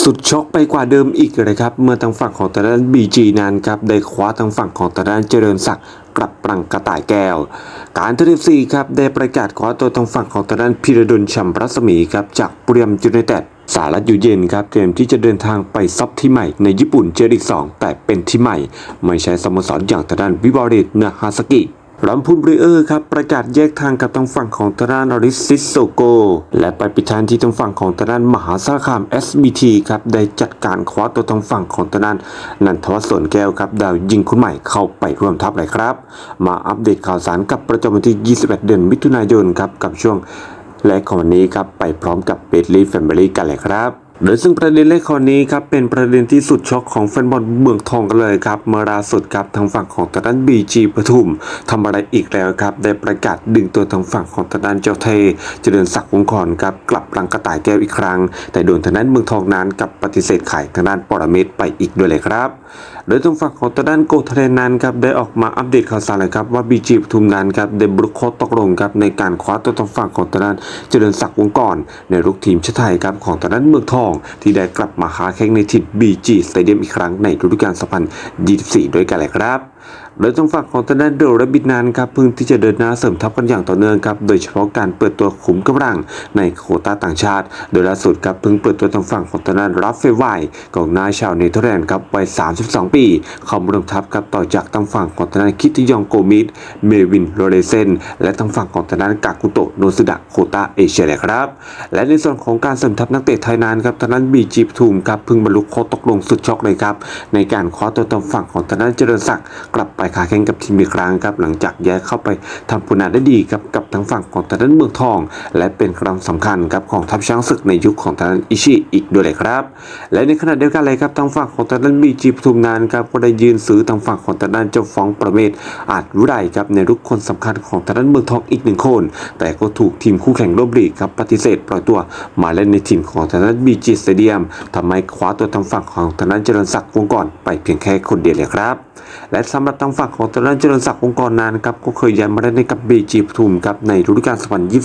สุดช็อกไปกว่าเดิมอีกเลยครับ เมื่อทางฝั่งของตาด้านบีจีนั้นครับได้คว้าทางฝั่งของตาด้านเจริญศักดิ์กลับปรังกระต่ายแก้ว การทเลซีครับได้ประกาศคว้าตัวทางฝั่งของตาด้านพิรดลชัมรัศมีครับจากบุรีรัมยูไนเต็ดสารัตอยู่เย็นครับเตรียมที่จะเดินทางไปซับที่ใหม่ในญี่ปุ่นเจออีกสองแต่เป็นที่ใหม่ ไม่ใช่สโมสรอย่างทางด้านวิบาริตนาฮาสกิ รัมพูนบริเออร์ครับประกาศแยกทางกับทางฝั่งของตาด้านอริสซิสโซโก และไปปิดท้ายที่ทางฝั่งของตาด้านมหาสารคาม SBT ครับได้จัดการคว้าตัวทางฝั่งของตาด้านนันทวัฒน์สวนแก้วครับดาวยิงคนใหม่เข้าไปร่วมทัพเลยครับ มาอัปเดตข่าวสารกับประจำวันที่ 21 เดือนมิถุนายนครับกับช่วงและของวันนี้ครับไปพร้อมกับเบดลี่แฟมิลี่กันเลยครับ โดยซึ่งประเด็นแรกของนี้ครับเป็นประเด็นที่สุดช็อกของแฟนบอลเมืองทองกันเลยครับเมื่อล่าสุดครับทางฝั่งของตะดันบีจีปทุมทำอะไรอีกแล้วครับได้ประกาศดึงตัวทางฝั่งของตะดันเจ้าเทเจริญศักดิ์วงขอนครับกลับรังกระต่ายแก้วอีกครั้ง แต่โดนทางด้นเมืองทองนั้นกับปฏิเสธขายทางด้านปรเมศไปอีกด้วยเลยครับโดยทางฝั่งของตะด้านโกทะเลนั้นครับได้ออกมาอัปเดตข่าวสารเลยครับว่าบีจีปทุมนั้นครับได้บรุกโคตตกลงครับในการคว้าตัวทางฝั่งของตะด้านเจริญศักดิ์วงก่อน ในลูกทีมชาติไทยครับของตะด้านเมืองทอง ที่ได้กลับมาค้าแข่งในถิ่นบีจีสเตเดียมอีกครั้งในฤดูกาล2024 ด้วยกันเลยครับ โดยทางฝั่งของทางด้านเดลและบิดนานครับเพิ่งที่จะเดินหน้าเสริมทัพกันอย่างต่อเนื่องครับโดยเฉพาะการเปิดตัวขุมกำลังในโคต้าต่างชาติ โดยล่าสุดครับเพิ่งเปิดตัวทางฝั่งของทางด้านรับเฟไวกองหน้าชาวเนเธอร์แลนด์ครับวัย 32 ปีเข้ามาร่วมทัพครับต่อจากทางฝั่งของทางด้านคิติยองโกมิดเมวินโรเลเซนและทางฝั่งของทางด้านกากุโตโนซึดะโคต้าเอเชียเลยครับ และในส่วนของการเสริมทัพนักเตะไทยนั้นครับทางด้านบีจีปทุมครับเพิ่งบรรลุข้อตกลงสุดช็อกเลยครับในการคว้าตัวทางฝั่งของทางด้านเจริญศักดิ์กลับไปไปขาแข่งกับทีมอีกครั้งครับหลังจากย้ายเข้าไปทำผลงานได้ดีครับกับทางฝั่งของทางด้านเมืองทอง และเป็นกำลังสำคัญครับของทัพช้างศึกในยุคของทางด้านอิชิอีกด้วยเลยครับ และในขณะเดียวกันเลยครับทางฝั่งของทางด้านบีจีปทุมนั้นครับก็ได้ยืนซื้อทางฝั่งของทางด้านเจ้าฟ้องประเมศอาจรุไรครับในรุกคนสำคัญของทางด้านเมืองทองอีกหนึ่งคน แต่ก็ถูกทีมคู่แข่งร่วมลีกครับปฏิเสธปล่อยตัวมาเล่นในทีมของทางด้านบีจีสเตเดียมทำให้คว้าตัวทางฝั่งของทางด้านเจริญศักดิ์วงก่อนไปเพียงแค่คนเดียวเลยครับและสำหรับทางฝั่งของทางด้นเจริญศักดิ์องค์กรนานครับก็เคยย้ายมาเล่นในกับบีจีปทุมครับในฤดูกาล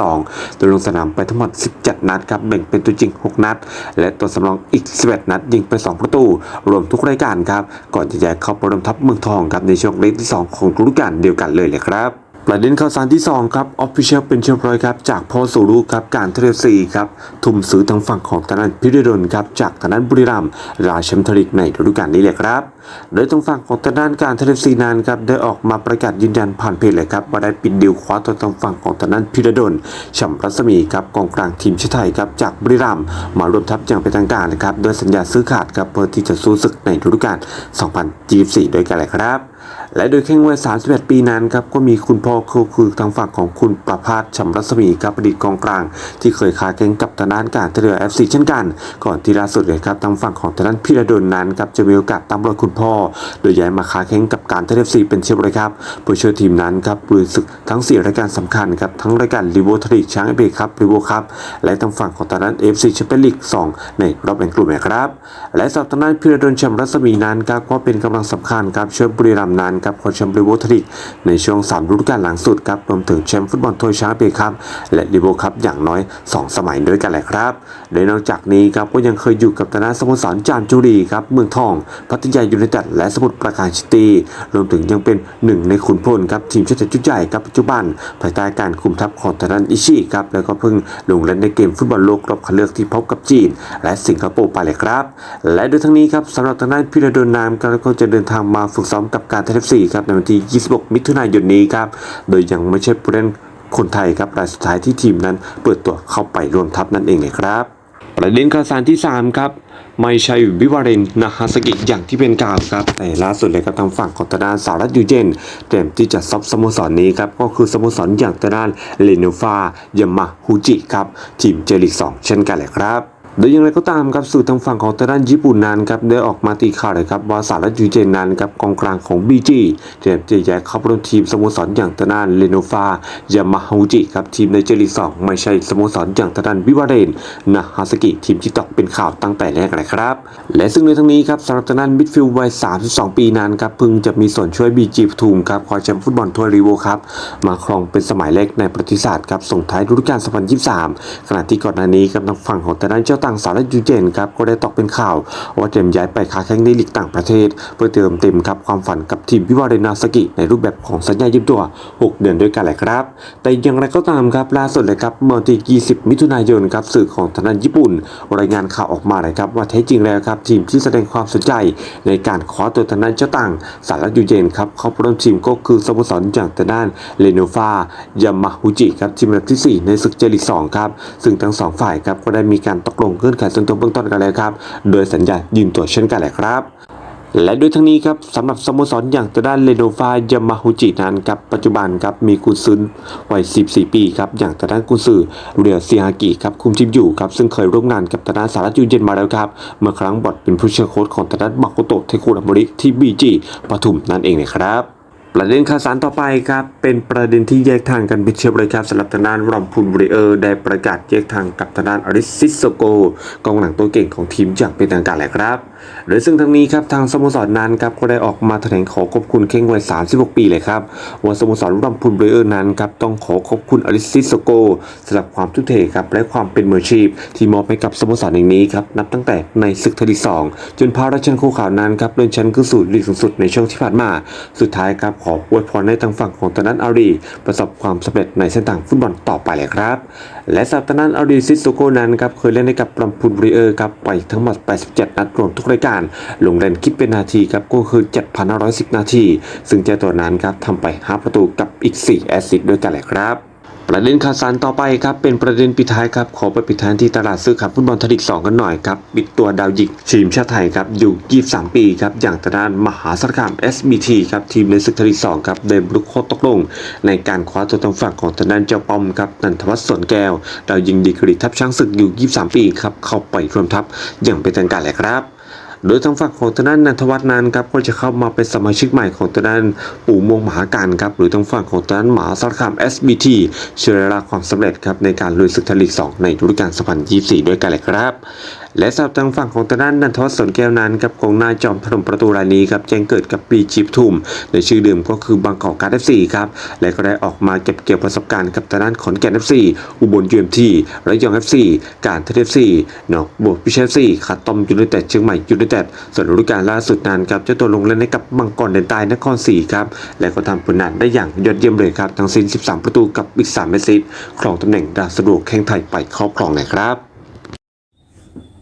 2022 โดยลงสนามไปทั้งหมด 17 นัดครับแบ่งเป็นตัวจริง 6 นัด และตัวสำรองอีก 11 นัด ยิงไป 2 ประตู รวมทุกรายการครับก่อนจะย้ายเข้าประดมทัพเมืองทองครับในช่วงเลกที่ 2 ของฤดูกาลเดียวกันเลยเลยครับ ประเด็นข่าวสารที่ 2 ครับออฟฟิเชียลเป็นเชียบร้อยครับ จากพอสู่ลูกครับ การเทเลซีครับทุ่มซื้อทางฝั่งของทางด้านพิริดลครับ จากทางด้านบุรีรัมย์ราชมทริกในฤดูกาลนี้เลยครับ โดยทางฝั่งของทางด้านการเทเลซีนั้นครับได้ออกมาประกาศยืนยันผ่านเพจเลยครับว่าได้ปิดดีลคว้าตัวทางฝั่งของทางด้านพิริดลฉ่ำรัศมีครับกองกลางทีมชาติไทยครับจากบุรีรัมย์มารวมทัพอย่างเป็นทางการนะครับโดยสัญญาซื้อขาดครับเพื่อที่จะสู้ศึกในฤดูกาล2024 ด้วยกันเลยครับและโดยแข้งวัย 31 ปีนั้นครับก็มีคุณพ่อคือคือทางฝั่งของคุณประภาสฉ่ำรัศมีครับอดีตกองกลาง ที่เคยค้าแข่งกับทางด้านการเรือ FC เช่นกัน ก่อนที่ล่าสุดเลยครับทางฝั่งของทางด้านพิรดลนั้นครับจะมีโอกาสตามรอยคุณพ่อ โดยย้ายมาค้าแข่งกับการท่าเรือ FC เป็นเชฟเลยครับเพื่อช่วยทีมนั้นครับลุยศึกทั้ง 4 รายการสำคัญครับทั้งรายการลีโวทรีช้างเอเบครับลีโวครับและทางฝั่งของทางด้าน FC แชมเปี้ยนลีก 2 ในรอบแบ่งกลุ่มนะครับและสำหรับทางด้านพิรดลฉ่ำรัศมีนั้นครับก็เป็นกำลังสำคัญครับช่วยบุรีรัมย์นั้นครับคว้าแชมป์ลีโวทรีในช่วง 3 ฤดูกาลหลังสุดครับรวมถึงแชมป์ฟุตบอลถ้วยช้างเอเบครับและลีโวครับอย่างน้อย 2 สมัยด้วยกันแหละครับและนอกจากนี้ครับก็ยังเคยอยู่กับทางด้านสโมสรจามจุรีครับเมืองทอง พัทยายูไนเต็ดและสมุทรปราการซิตี้รวมถึงยังเป็นหนึ่งในขุนพลครับทีมชาติชุดใหญ่ครับปัจจุบัน ภายใต้การคุมทัพของทางด้นอิชิครับแล้วก็เพิ่งลงเล่นในเกมฟุตบอลโลกรอบคัดเลือกที่พบกับจีน และสิงคโปร์ไปเลยครับ และโดยทั้งนี้ครับสำหรับทางด้านพิรดลนามก็จะเดินทางมาฝึกซ้อมกับการเทเลซีครับในวันที่ 26 มิถุนายนนี้ครับ โดยยังไม่ใช่ผู้เล่นคนไทยครับรายสุดท้ายที่ทีมนั้นเปิดตัวเข้าไปรวมทัพนั่นเองเลยครับ ประเด็นข่าวสารที่ 3 ครับไม่ใช่วิวาเรนนาฮาสกิอย่างที่เป็นข่าวครับ แต่ล่าสุดเลยครับทางฝั่งของตาด้านสหรัฐยูเจนเตรียมที่จะซับสโมสรนี้ครับ ก็คือสโมสรอย่างตาด้านเลโนฟายามาฮูจิครับ ทีมเจลิก2เช่นกันเลยครับ โดยอย่างไรก็ตามครับสื่อทางฝั่งของทางด้านญี่ปุ่นนั้นครับได้ออกมาตีข่าวเลยครับว่าสารัตยูเจนนั้นครับกองกลางของ BG เตรียมจะย้ายเข้าร่วมทีมสโมสรอย่างทางด้านเลโนฟายามาฮาจิครับทีมในเจลีสองไม่ใช่สโมสรอย่างทางด้านวิวาเรนนะฮาสกิทีมที่ตกเป็นข่าวตั้งแต่แรกเลยครับ และซึ่งในทั้งนี้ครับสำหรับทางด้านมิดฟิลด์วัย 32 ปีนั้นครับเพิ่งจะมีส่วนช่วย BG ปทุมครับคว้าแชมป์ฟุตบอลถ้วยรีโวครับมาครองเป็นสมัยแรกในประวัติศาสตร์ครับส่งท้ายฤดูกาล2023 ขณะที่ก่อนหน้านี้ครับทางฝั่งของทางด้านเจ้าตางสารัตยูเจนครับก็ได้ตกเป็นข่าวว่าเตรียมย้ายไปค้าแข่งในลีกต่างประเทศ เพื่อเติมเต็มครับความฝันกับทีมวิวาเรนาสกิ ในรูปแบบของสัญญายืมตัว 6 เดือนด้วยกันแหละครับ แต่อย่างไรก็ตามครับล่าสุดเลยครับเมื่อวันที่20 มิถุนายนครับสื่อของทางด้านญี่ปุ่น รายงานข่าวออกมาเลยครับว่าแท้จริงแล้วครับทีมที่แสดงความสนใจในการขอตัวทางด้านเจ้าต่างสารัตยูเจนครับเข้าร่วมทีมก็คือสโมสรจากทางด้านเลโนฟายามาฮุจิครับทีมอันดับที่ 4 ในศึกเจลิก2ครับซึ่งทั้งสองฝ่ายครับก็ได้มีการตกลงเงื่อนไขส่วนตัวเบื้องต้นกันแล้วครับ โดยสัญญายืมตัวเช่นกันแหละครับและด้วยทั้งนี้ครับสำหรับสโมสรอย่างทางด้านเลโนฟายามาฮุจินั้นครับปัจจุบันครับมีกุนซือวัย 14 ปีครับอย่างทางด้านกุนซือเรียวซีฮากิครับคุมทีมอยู่ครับซึ่งเคยร่วมงานกับทางด้านสารัตยูเย็นมาแล้วครับเมื่อครั้งบอดเป็นผู้เชี่ยวโค้ชของทางด้านมาโกโตะเทคุระมริที่บีจีปทุมนั่นเองนะครับ ประเด็นข่าวสารต่อไปครับ เป็นประเด็นที่แยกทางกันเป็นเชียบเลยครับสำหรับทางด้านรอมพูลบริเออร์ได้ประกาศแยกทางกับทางด้านอริสซิสโซโกกองหลังตัวเก่งของทีมอย่างเป็นทางการแหละครับโดยซึ่งทั้งนี้ครับทางสโมสรนั้นครับก็ได้ออกมาแถลงขอขอบคุณเข่งวัย 36 ปีเลยครับว่าสโมสรรอมพูลบริเออร์นั้นครับต้องขอขอบคุณอริสซิสโซโกสำหรับความทุ่มเทครับและความเป็นมืออาชีพ ที่มอบให้กับสโมสรแห่งนี้ครับนับตั้งแต่ในศึกทลีสองจนพาราชันคู่ขาวนั้นครับเลื่อนชั้นขึ้นสู่ลีกสูงสุดในช่วงที่ผ่านมาสุดท้ายครับขออวยพรให้ทางฝั่งของตนนั้นอารีประสบความสำเร็จในเส้นทางฟุตบอลต่อไปเลยครับ และสำหรับตนันอารีซิสโซโกนั้นครับเคยเล่นให้กับปรัมพูนบริเออร์ครับไปทั้งหมด 87 นัดรวมทุกรายการลงเล่นคิดเป็นนาทีครับก็คือ 7,510 นาที ซึ่งเจ้าตัวนั้นครับทำไป 5 ประตูกับอีก 4 แอสซิสต์ด้วยกันเลยครับ ประเด็นข่าวสารต่อไปครับเป็นประเด็นปิดท้ายครับขอไปปิดท้ายที่ตลาดซื้อขายฟุตบอลทลีก2กันหน่อยครับปิดตัวดาวยิงทีมชาติไทยครับอยู่ 23 ปีครับอย่างทางด้านมหาสารคาม SBT ครับทีมในศึกทลีก2ครับได้บรุกโคตรตกลง ในการคว้าตัวทางฝั่งของทางด้านเจ้าป้อมครับนันทวัฒน์สวนแก้ว ดาวยิงดีกรีทัพช้างศึกอยู่ 23 ปีครับเข้าไปรวมทัพอย่างเป็นทางการเลยครับ โดยทางฝั่งของทางด้านนันทวัฒน์นั้นครับก็จะเข้ามาเป็นสมาชิกใหม่ของทางด้านปู่มงมหาการครับหรือทางฝั่งของทางด้านมาสารคาม SBT เชื่อราความสำเร็จครับในการลุยศึกไทยลีก2ในฤดูกาล2024 ด้วยกันเลยครับ และสำหรับทางฝั่งของทางด้านนันทวัฒน์สนแก้วนั้นครับกองน้าจอมถล่มประตูรายนี้ครับแจ้งเกิดกับปีจิปทุม ในชื่อเดิมก็คือบางกอกการ์ดเอฟซีครับและก็ได้ออกมาเก็บเกี่ยวประสบการณ์กับทางด้านขอนแก่นเอฟซีอุบลยูเอ็มทีระยองเอฟซีการเทเอฟซีหนองบัวพิเชฟซีขาดต้มยูไนเต็ดเชียงใหม่ยูไนเต็ดส่วนฤดูกาลล่าสุดนั้นครับเจ้าตัวลงเล่นให้กับมังกรเดนใต้นครศรีครับและก็ทำผลงานได้อย่างยอดเยี่ยมเลยครับทั้งสิ้น 13 ประตูกับอีก3แมตช์ซิสครองตำแหน่งดาวสะดวกแข่งไทยไปครอบครองเลยครับ